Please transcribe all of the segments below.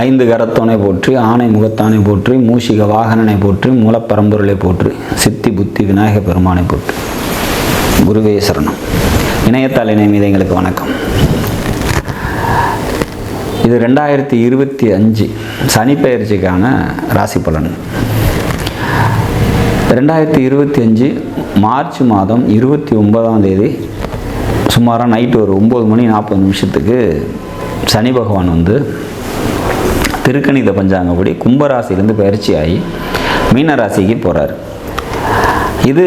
ஐந்து கரத்தோனை போற்றி ஆணை முகத்தானை போற்றி மூஷிக வாகனனை போற்றி மூலப்பரம்பொருளை போற்றி சித்தி புத்தி விநாயக பெருமானை போற்றி. குருவே சரணம். இணையத்தால் இணைய மீது எங்களுக்கு வணக்கம். இது ரெண்டாயிரத்தி இருபத்தி அஞ்சு சனிப்பெயர்ச்சிக்கான ராசி பலன். ரெண்டாயிரத்தி இருபத்தி அஞ்சு மார்ச் மாதம் இருபத்தி ஒன்பதாம் தேதி சுமாராக நைட்டு ஒரு ஒம்பது மணி நாற்பது நிமிஷத்துக்கு சனி பகவான் வந்து திருக்கணித பஞ்சாங்கப்படி கும்பராசிலேருந்து பயிற்சி ஆகி மீனராசிக்கு போகிறார் இது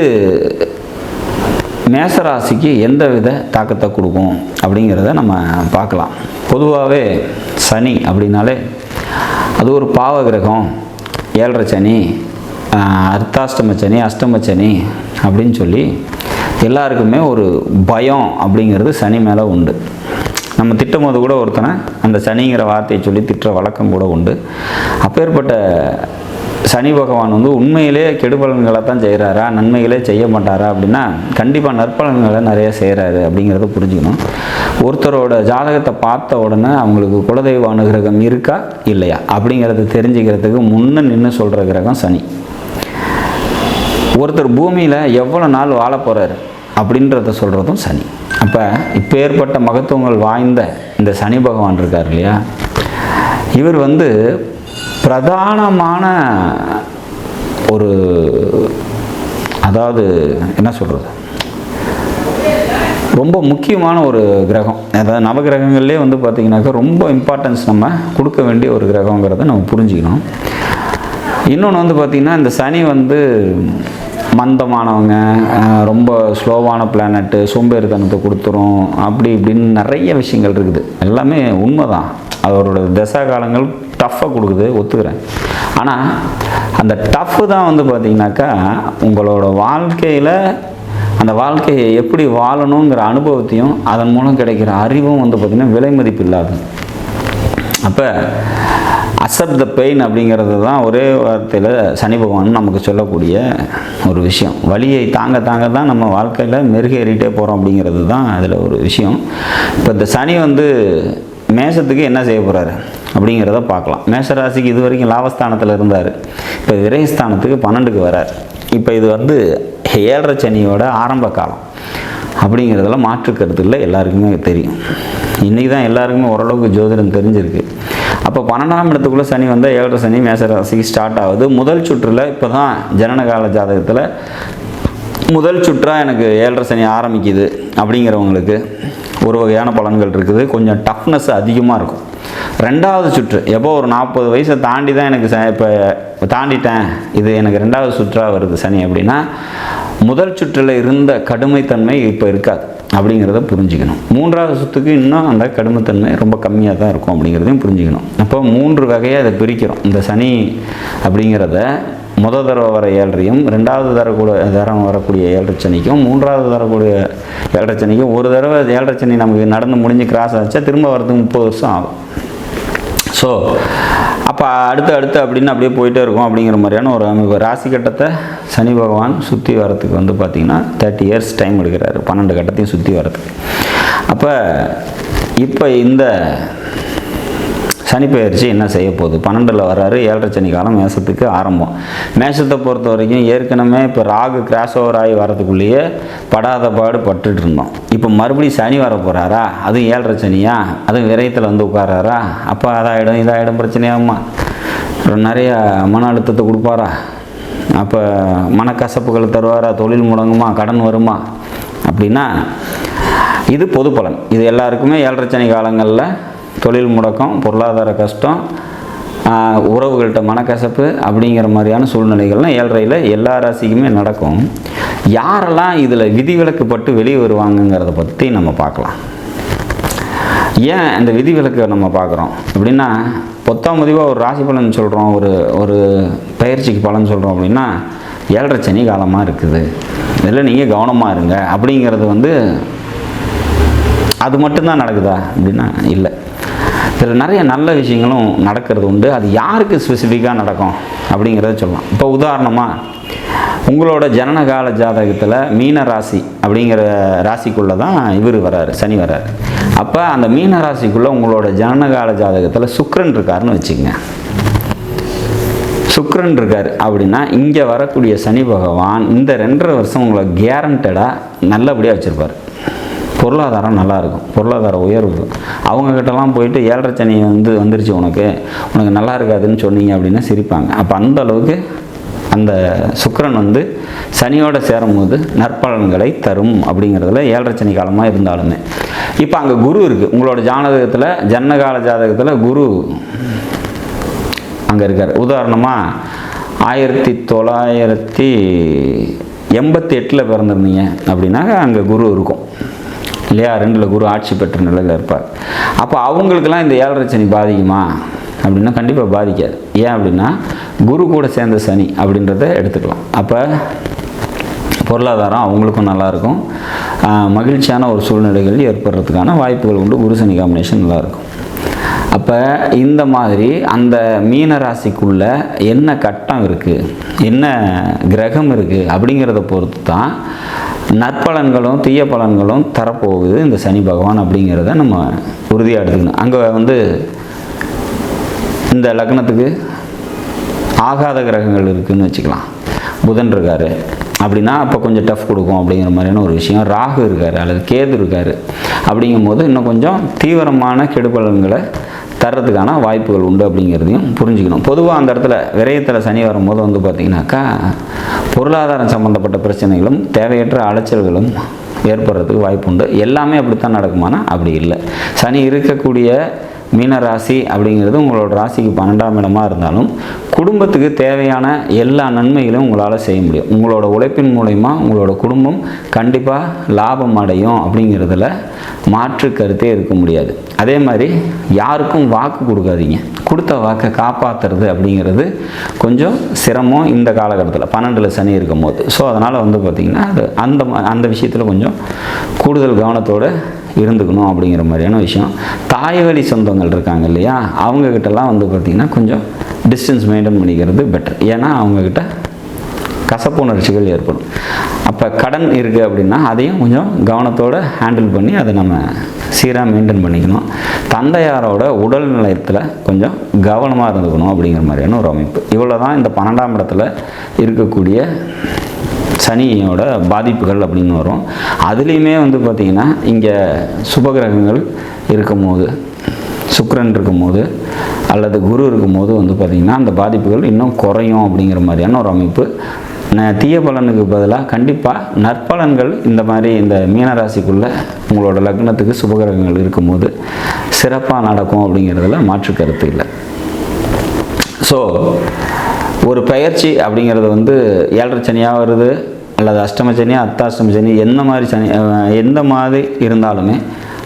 மேசராசிக்கு எந்த வித தாக்கத்தை கொடுக்கும் அப்படிங்கிறத நம்ம பார்க்கலாம். பொதுவாகவே சனி அப்படின்னாலே அது ஒரு பாவ கிரகம். ஏழரை சனி அர்த்தாஷ்டம சனி அஷ்டம சனி அப்படின்னு சொல்லி எல்லாருக்குமே ஒரு பயம் அப்படிங்கிறது சனி மேலே உண்டு. நம்ம திட்டும் போது கூட ஒருத்தனை அந்த சனிங்கிற வார்த்தையை சொல்லி திட்டுற வழக்கம் கூட உண்டு. அப்பேற்பட்ட சனி பகவான் வந்து உண்மையிலே கெடுபலன்களை தான் செய்கிறாரா நன்மைகளே செய்ய மாட்டாரா அப்படின்னா கண்டிப்பாக நற்பலன்களை நிறைய செய்கிறாரு அப்படிங்கிறத புரிஞ்சுக்கணும். ஒருத்தரோட ஜாதகத்தை பார்த்த உடனே அவங்களுக்கு குலதெய்வ அனுகிரகம் இருக்கா இல்லையா அப்படிங்கிறத தெரிஞ்சுக்கிறதுக்கு முன்ன நின்று சொல்கிற கிரகம் சனி. ஒருத்தர் பூமியில் எவ்வளோ நாள் வாழ போகிறாரு அப்படின்றத சொல்கிறதும் சனி. அப்போ இப்போ ஏற்பட்ட மகத்துவங்கள் வாய்ந்த இந்த சனி பகவான் இருக்கார் இல்லையா? இவர் வந்து பிரதானமான ஒரு அதாவது என்ன சொல்கிறது ரொம்ப முக்கியமான ஒரு கிரகம். அதாவது நவகிரகங்கள்லேயே வந்து பார்த்திங்கனாக்கா ரொம்ப இம்பார்ட்டன்ஸ் நம்ம கொடுக்க வேண்டிய ஒரு கிரகங்கிறத நம்ம புரிஞ்சுக்கணும். இன்னொன்று வந்து பார்த்திங்கன்னா இந்த சனி வந்து மந்தமானவங்க ரொம்ப ஸ்லோவான பிளானட்டு சோம்பேறித்தனத்தை கொடுத்துரும் அப்படி இப்படின்னு நிறைய விஷயங்கள் இருக்குது. எல்லாமே உண்மைதான். அவரோட தசா காலங்கள் டஃப்பாக கொடுக்குது ஒத்துக்கிறேன். ஆனால் அந்த டஃப்பு தான் வந்து பார்த்திங்கனாக்கா உங்களோட வாழ்க்கையில் அந்த வாழ்க்கையை எப்படி வாழணுங்கிற அனுபவத்தையும் அதன் மூலம் கிடைக்கிற அறிவும் வந்து பார்த்திங்கன்னா விலை மதிப்பு இல்லாது. அப்போ அக்செப்ட் த பெயின் அப்படிங்கிறது தான் ஒரே வார்த்தையில் சனி பகவான் நமக்கு சொல்லக்கூடிய ஒரு விஷயம். வழியை தாங்க தாங்க தான் நம்ம வாழ்க்கையில் மெருகேறிட்டே போகிறோம் அப்படிங்கிறது தான் அதில் ஒரு விஷயம். இப்போ இந்த சனி வந்து மேஷத்துக்கு என்ன செய்ய போகிறாரு அப்படிங்கிறத பார்க்கலாம். மேஷராசிக்கு இது வரைக்கும் லாபஸ்தானத்தில் இருந்தார். இப்போ விரயஸ்தானத்துக்கு பன்னெண்டுக்கு வரார். இப்போ இது வந்து ஏழரை சனியோட ஆரம்ப காலம் அப்படிங்கிறதுல மாற்று இல்லை எல்லாருக்குமே தெரியும். இன்றைக்கி தான் எல்லாருக்குமே ஓரளவுக்கு ஜோதிடம் தெரிஞ்சிருக்கு. அப்போ பன்னெண்டாம் இடத்துக்குள்ளே சனி வந்தால் ஏழரை சனி மேச ராசிக்கு ஸ்டார்ட் ஆகுது. முதல் சுற்றில் இப்போ தான் ஜனனகால ஜாதகத்தில் முதல் சுற்றாக எனக்கு ஏழரை சனி ஆரம்பிக்குது அப்படிங்கிறவங்களுக்கு ஒரு வகையான பலன்கள் இருக்குது. கொஞ்சம் டஃப்னஸ் அதிகமாக இருக்கும். ரெண்டாவது சுற்று எப்போ ஒரு நாற்பது வயசை தாண்டி தான் எனக்கு ச இப்போ தாண்டிட்டேன். இது எனக்கு ரெண்டாவது சுற்றாக வருது சனி அப்படின்னா முதல் சுற்றில் இருந்த கடுமைத்தன்மை இப்போ இருக்காது அப்படிங்கிறத புரிஞ்சுக்கணும். மூன்றாவது சுற்றுக்கு இன்னும் அந்த கடுமைத்தன்மை ரொம்ப கம்மியாக தான் இருக்கும் அப்படிங்கிறதையும் புரிஞ்சுக்கணும். அப்போ மூன்று வகையாக இதை பிரிக்கிறோம். இந்த சனி அப்படிங்கிறத முதல் தடவை வர ஏழரையும் ரெண்டாவது தரக்கூட தரம் வரக்கூடிய ஏழரை சனிக்கும் மூன்றாவது தரக்கூடிய ஏழரை சனிக்கும் ஒரு தடவை ஏழரை சனி நமக்கு நடந்து முடிஞ்சு கிராஸ் ஆச்சா திரும்ப வரதுக்கு முப்பது வருஷம் ஆகும். ஸோ அப்போ அடுத்து அடுத்து அப்படின்னு அப்படியே போயிட்டே இருக்கும் அப்படிங்கிற மாதிரியான ஒரு அமைப்பு. ராசி கட்டத்தை சனி பகவான் சுற்றி வரத்துக்கு வந்து பார்த்திங்கன்னா தேர்ட்டி இயர்ஸ் டைம் எடுக்கிறாரு. பன்னெண்டு கட்டத்தையும் சுற்றி வரத்துக்கு அப்போ இப்போ இந்த சனிப்பெயர்ச்சி என்ன செய்ய போகுது? பன்னெண்டில் வர்றாரு ஏழரை சனி காலம் மேசத்துக்கு ஆரம்பம். மேஷத்தை பொறுத்த வரைக்கும் ஏற்கனவே இப்போ ராகு கிராஸ் ஓவர் ஆகி வரதுக்குள்ளேயே படாத பாடு பட்டுட்டு இருந்தோம். இப்போ மறுபடியும் சனி வர போகிறாரா அதுவும் ஏழரை சனியா? அதுவும் விரயத்தில் வந்து உட்காராரா அப்போ அதாயிடும் இதாயிடும் பிரச்சனையாகுமா? அப்புறம் நிறைய மன அழுத்தத்தை கொடுப்பாரா? அப்போ மனக்கசப்புகள் தருவாரா? தொழில் முடங்குமா? கடன் வருமா? அப்படின்னா இது பொது பலன். இது எல்லாருக்குமே ஏழரை சனி காலங்களில் தொழில் முடக்கம் பொருளாதார கஷ்டம் ஆஹ், உறவுகள்கிட்ட மனக்கசப்பு அப்படிங்கிற மாதிரியான சூழ்நிலைகள்லாம் ஏழரையில் எல்லா ராசிக்குமே நடக்கும். யாரெல்லாம் இதில் விதிவிலக்குப்பட்டு வெளியே வருவாங்கங்கிறத பற்றி நம்ம பார்க்கலாம். ஏன் இந்த விதிவிலக்கை நம்ம பார்க்குறோம்? எப்படின்னா பொத்தாம் முடிவாக ஒரு ராசி பலன் சொல்கிறோம் ஒரு ஒரு பயிற்சிக்கு பலன் சொல்கிறோம் அப்படின்னா ஏழரை சனி காலமாக இருக்குது. இதில் நீங்கள் கவனமாக இருங்க அப்படிங்கிறது வந்து அது மட்டும்தான் நடக்குதா அப்படின்னா இல்லை. இதில் நிறைய நல்ல விஷயங்களும் நடக்கிறது உண்டு. அது யாருக்கு ஸ்பெசிஃபிக்காக நடக்கும் அப்படிங்கிறத சொல்லலாம். இப்போ உதாரணமாக உங்களோட ஜனனகால ஜாதகத்தில் மீன ராசி அப்படிங்கிற ராசிக்குள்ளே தான் இவர் வராரு சனி வராரு. அப்போ அந்த மீன ராசிக்குள்ளே உங்களோட ஜனனகால ஜாதகத்தில் சுக்கரன் இருக்காருன்னு வச்சுக்கங்க. சுக்கரன் இருக்கார் அப்படின்னா இங்கே வரக்கூடிய சனி பகவான் இந்த ரெண்டரை வருஷம் உங்களை கேரண்டடாக நல்லபடியாக வச்சுருப்பார். பொருளாதாரம் நல்லா இருக்கும் பொருளாதார உயர்வு. அவங்கக்கிட்டலாம் போயிட்டு ஏழரை சனி வந்து வந்துருச்சு உனக்கு. உனக்கு நல்லா இருக்காதுன்னு சொன்னீங்க அப்படின்னா சிரிப்பாங்க. அப்போ அந்த அளவுக்கு அந்த சுக்கரன் வந்து சனியோடு சேரும்போது நற்பலன்களை தரும் அப்படிங்கிறதுல ஏழரை சனி காலமாக இருந்தாலுமே. இப்போ அங்கே குரு இருக்குது உங்களோட ஜாதகத்தில் ஜன்னகால ஜாதகத்தில் குரு அங்கே இருக்கார். உதாரணமாக ஆயிரத்தி தொள்ளாயிரத்தி எண்பத்தி எட்டில் பிறந்திருந்தீங்க அப்படின்னா அங்கே குரு இருக்கும். இல்லையா? ரெண்டில் குரு ஆட்சி பெற்ற நிலையில் இருப்பார். அப்போ அவங்களுக்கெல்லாம் இந்த ஏழரை சனி பாதிக்குமா? அப்படின்னா கண்டிப்பாக பாதிக்காது. ஏன் அப்படின்னா குரு கூட சேர்ந்த சனி அப்படின்றத எடுத்துக்கலாம். அப்போ பொருளாதாரம் அவங்களுக்கும் நல்லாயிருக்கும். மகிழ்ச்சியான ஒரு சூழ்நிலைகள் ஏற்படுறதுக்கான வாய்ப்புகள் உண்டு. குரு சனி காம்பினேஷன் நல்லாயிருக்கும். அப்போ இந்த மாதிரி அந்த மீன ராசிக்குள்ள என்ன கட்டம் இருக்குது என்ன கிரகம் இருக்குது அப்படிங்கிறத பொறுத்து தான் நற்பலன்களும் தீய பலன்களும் தரப்போகுது இந்த சனி பகவான் அப்படிங்கிறத நம்ம உறுதியாக எடுத்துக்கணும். அங்கே வந்து இந்த லக்னத்துக்கு ஆகாத கிரகங்கள் இருக்குதுன்னு வச்சுக்கலாம். புதன் இருக்கார். அப்படின்னா அப்போ கொஞ்சம் டஃப் கொடுக்கும் அப்படிங்கிற மாதிரியான ஒரு விஷயம். ராகு இருக்கார் அல்லது கேது இருக்கார். அப்படிங்கும்போது இன்னும் கொஞ்சம் தீவிரமான கெடுபலன்களை தர்றதுக்கான வாய்ப்புகள் உண்டு அப்படிங்கிறதையும் புரிஞ்சுக்கணும். பொதுவாக அந்த இடத்துல விரயத்தில் சனி வரும்போது வந்து பார்த்திங்கனாக்கா பொருளாதாரம் சம்மந்தப்பட்ட பிரச்சனைகளும் தேவையற்ற அலைச்சல்களும் ஏற்படுறதுக்கு வாய்ப்பு உண்டு எல்லாமே அப்படித்தான் நடக்குமானா அப்படி இல்லை. சனி இருக்கக்கூடிய மீன ராசி அப்படிங்கிறது உங்களோட ராசிக்கு பன்னெண்டாம் இடமா இருந்தாலும் குடும்பத்துக்கு தேவையான எல்லா நன்மைகளையும் உங்களால் செய்ய முடியும். உங்களோட உழைப்பின் மூலயமா உங்களோட குடும்பம் கண்டிப்பாக லாபம் அடையும் அப்படிங்கிறதுல மாற்று கருத்தே இருக்க முடியாது. அதே மாதிரி யாருக்கும் வாக்கு கொடுக்காதீங்க. கொடுத்த வாக்கை காப்பாற்றுறது அப்படிங்கிறது கொஞ்சம் சிரமம் இந்த காலகட்டத்தில் பன்னெண்டில் சனி இருக்கும் போது ஸோ அதனால் வந்து பார்த்திங்கன்னா அது அந்த ம- அந்த விஷயத்தில் கொஞ்சம் கூடுதல் கவனத்தோடு இருந்துக்கணும் அப்படிங்கிற மாதிரியான விஷயம். தாய் வழி சொந்தங்கள் இருக்காங்க இல்லையா அவங்கக்கிட்டலாம் வந்து பார்த்திங்கன்னா கொஞ்சம் டிஸ்டன்ஸ் மெயின்டைன் பண்ணிக்கிறது பெட்டர் ஏன்னா அவங்கக்கிட்ட கசப்புணர்ச்சிகள் ஏற்படும். அப்போ கடன் இருக்குது அப்படின்னா அதையும் கொஞ்சம் கவனத்தோடு ஹேண்டில் பண்ணி அதை நம்ம சீராக மெயின்டைன் பண்ணிக்கணும். தந்தையாரோட உடல் நிலையத்தில் கொஞ்சம் கவனமாக இருந்துக்கணும் அப்படிங்கிற மாதிரியான ஒரு அமைப்பு. இவ்வளோ தான் இந்த பன்னெண்டாம் இடத்துல இருக்கக்கூடிய சனியோட பாதிப்புகள் அப்படின்னு வரும். அதுலேயுமே வந்து பார்த்திங்கன்னா இங்கே சுபகிரகங்கள் இருக்கும்போது சுக்கரன் இருக்கும்போது அல்லது குரு இருக்கும்போது வந்து பார்த்திங்கன்னா அந்த பாதிப்புகள் இன்னும் குறையும் அப்படிங்கிற மாதிரியான ஒரு அமைப்பு தீய பலனுக்கு பதிலாக கண்டிப்பாக நற்பலன்கள் இந்த மாதிரி இந்த மீனராசிக்குள்ளே உங்களோட லக்னத்துக்கு சுபகிரகங்கள் இருக்கும்போது சிறப்பாக நடக்கும் அப்படிங்கிறதுல மாற்று கருத்து இல்லை. ஸோ ஒரு பயிற்சி அப்படிங்கிறது வந்து ஏழரை சனியாக வருது அல்லது அஷ்டம சனி சனி எந்த மாதிரி சனி எந்த மாதிரி இருந்தாலுமே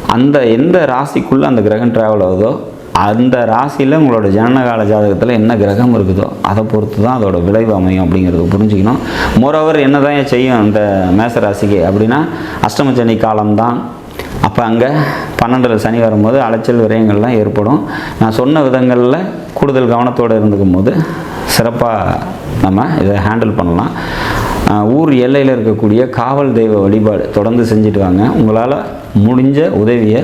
அந்த எந்த ராசிக்குள்ளே அந்த கிரகம் ட்ராவல் ஆகுதோ அந்த ராசியில் உங்களோட ஜனனகால ஜாதகத்தில் என்ன கிரகம் இருக்குதோ அதை பொறுத்து தான் அதோட விளைவு அமையும் அப்படிங்கிறத புரிஞ்சுக்கணும். மோரோவர் என்ன தான் செய்யும் இந்த மேச ராசிக்கு அப்படின்னா அஷ்டமச்சனி காலம்தான். அப்போ அங்கே பன்னெண்டில் சனி வரும்போது அலைச்சல் விரயங்கள்லாம் ஏற்படும். நான் சொன்ன விதங்களில் கூடுதல் கவனத்தோடு இருந்துக்கும் போது சிறப்பாக நம்ம இதை ஹேண்டில் பண்ணலாம். ஊர் எல்லையில் இருக்கக்கூடிய காவல் தெய்வ வழிபாடு தொடர்ந்து செஞ்சுட்டு வாங்க. உங்களால் முடிஞ்ச உதவியை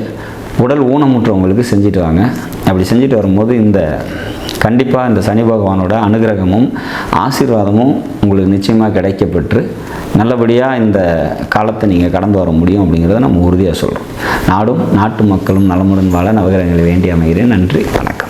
உடல் ஊனமுற்றவங்களுக்கு செஞ்சுட்டு வாங்க அப்படி செஞ்சுட்டு வரும்போது இந்த கண்டிப்பாக இந்த சனி பகவானோட அனுகிரகமும் ஆசீர்வாதமும் உங்களுக்கு நிச்சயமாக கிடைக்கப்பெற்று நல்லபடியாக இந்த காலத்தை நீங்கள் கடந்து வர முடியும் அப்படிங்கிறத நம்ம உறுதியாக சொல்கிறோம் நாடும் நாட்டு மக்களும் நலமுடன் வாழ நவகிரகங்களை வேண்டி அமைகிறேன். நன்றி வணக்கம்.